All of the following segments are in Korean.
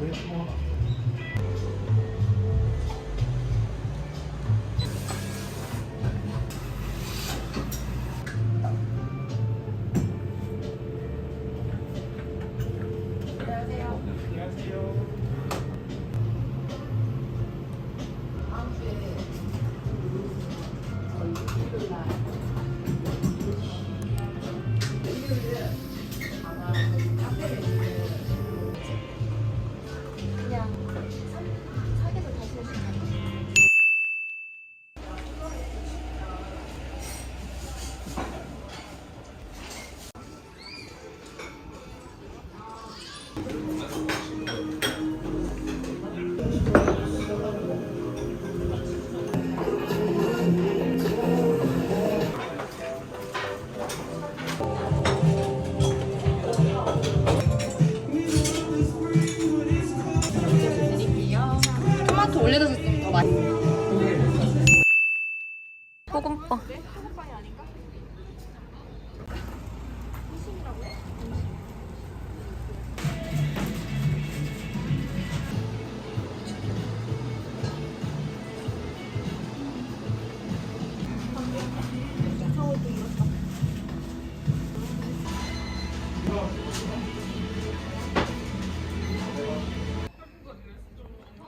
오랫동안 Thank you. 올려줘서 좀더 맛있어. 소금빵.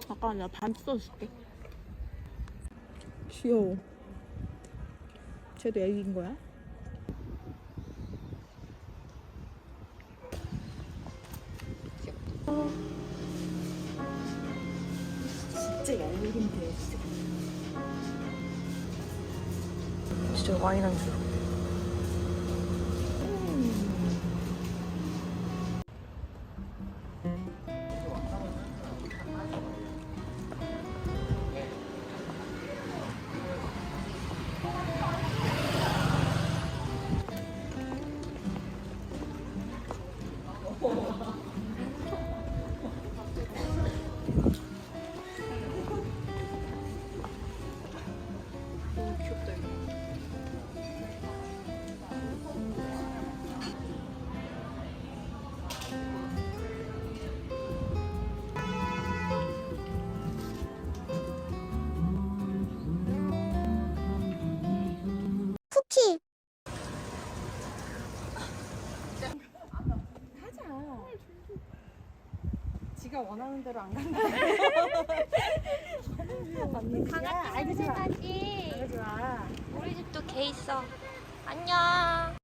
잠깐 내가 반 뜯어줄게. 귀여워. 쟤도 애기인 거야? 진짜 얄미긴 데 진짜 와인 한 줄. 쿠키 지가 원하는 대로 안 간다. 강아지 냄새 나지. 좋아. 우리 집도 개 있어. 안녕